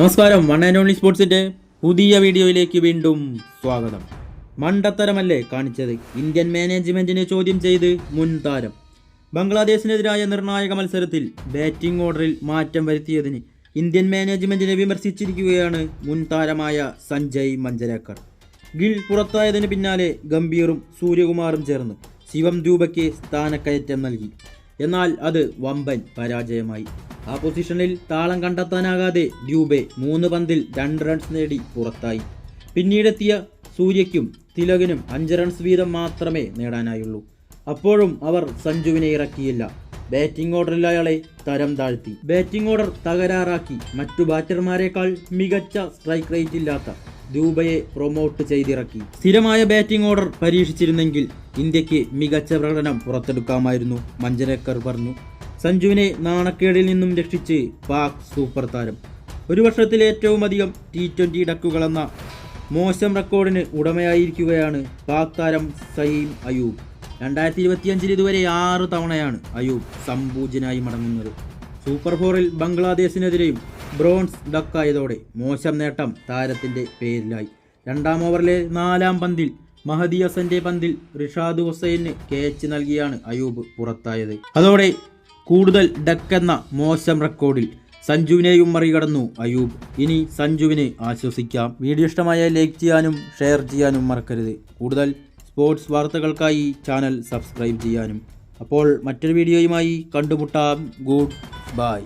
നമസ്കാരം one and only സ്പോർട്സിന്റെ പുതിയ വീഡിയോയിലേക്ക് വീണ്ടും സ്വാഗതം. മണ്ടത്തരമല്ലേ കാണിച്ചത്? ഇന്ത്യൻ മാനേജ്മെന്റിനെ ചോദ്യം ചെയ്ത് മുൻ താരം. ബംഗ്ലാദേശിനെതിരായ നിർണായക മത്സരത്തിൽ ബാറ്റിംഗ് ഓർഡറിൽ മാറ്റം വരുത്തിയതിന് ഇന്ത്യൻ മാനേജ്മെന്റിനെ വിമർശിച്ചിരിക്കുകയാണ് മുൻ താരമായ സഞ്ജയ് മഞ്ചരേക്കർ. ഗിൽ പുറത്തായതിന് പിന്നാലെ ഗംഭീറും സൂര്യകുമാറും ചേർന്ന് ശിവം രൂപയ്ക്ക് സ്ഥാനക്കയറ്റം നൽകി. എന്നാൽ അത് വമ്പൻ പരാജയമായി. ആ പൊസിഷനിൽ താളം കണ്ടെത്താനാകാതെ ഡ്യൂബെ മൂന്ന് പന്തിൽ രണ്ട് റൺസ് നേടി പുറത്തായി. പിന്നീടെത്തിയ സൂര്യയ്ക്കും തിലകനും അഞ്ച് റൺസ് വീതം മാത്രമേ നേടാനായുള്ളൂ. അപ്പോഴും അവർ സഞ്ജുവിനെ ഇറക്കിയില്ല. ബാറ്റിംഗ് ഓർഡറിൽ അയാളെ തരം താഴ്ത്തി. ബാറ്റിംഗ് ഓർഡർ തകരാറാക്കി മറ്റു ബാറ്റർമാരെക്കാൾ മികച്ച സ്ട്രൈക്ക് റേറ്റ് ഇല്ലാത്ത ദൂബയെ പ്രൊമോട്ട് ചെയ്തിറക്കി. സ്ഥിരമായ ബാറ്റിംഗ് ഓർഡർ പരീക്ഷിച്ചിരുന്നെങ്കിൽ ഇന്ത്യയ്ക്ക് മികച്ച പ്രകടനം പുറത്തെടുക്കാമായിരുന്നു മഞ്ജരക്കർ പറഞ്ഞു. സഞ്ജുവിനെ നാണക്കേടിൽ നിന്നും രക്ഷിച്ച് പാക് സൂപ്പർ താരം. ഒരു വർഷത്തിൽ ഏറ്റവും അധികം ടി ട്വന്റി ഡക്കുകളെന്ന മോശം റെക്കോർഡിന് ഉടമയായിരിക്കുകയാണ് പാക് താരം സയീം അയൂബ്. രണ്ടായിരത്തി ഇരുപത്തിയഞ്ചിൽ ഇതുവരെ ആറ് തവണയാണ് അയൂബ് സംപൂജനായി മടങ്ങുന്നത്. സൂപ്പർ ഫോറിൽ ബംഗ്ലാദേശിനെതിരെയും ബ്രോൺസ് ഡക്കായതോടെ മോശം നേട്ടം താരത്തിന്റെ പേരിലായി. രണ്ടാം ഓവറിലെ നാലാം പന്തിൽ മഹദി ഹസന്റെ പന്തിൽ റിഷാദ് ഹുസൈന് കേച്ച് നൽകിയാണ് അയൂബ് പുറത്തായത്. അതോടെ കൂടുതൽ ഡക്ക് എന്ന മോശം റെക്കോർഡിൽ സഞ്ജുവിനെയും മറികടന്നു അയൂബ് ഇനി സഞ്ജുവിനെ ആശ്വസിക്കാം. വീഡിയോ ഇഷ്ടമായ ലൈക്ക് ചെയ്യാനും ഷെയർ ചെയ്യാനും മറക്കരുത്. കൂടുതൽ സ്പോർട്സ് വാർത്തകൾക്കായി ചാനൽ സബ്സ്ക്രൈബ് ചെയ്യാനും. അപ്പോൾ മറ്റൊരു വീഡിയോയുമായി കണ്ടുമുട്ടാം. Good bye.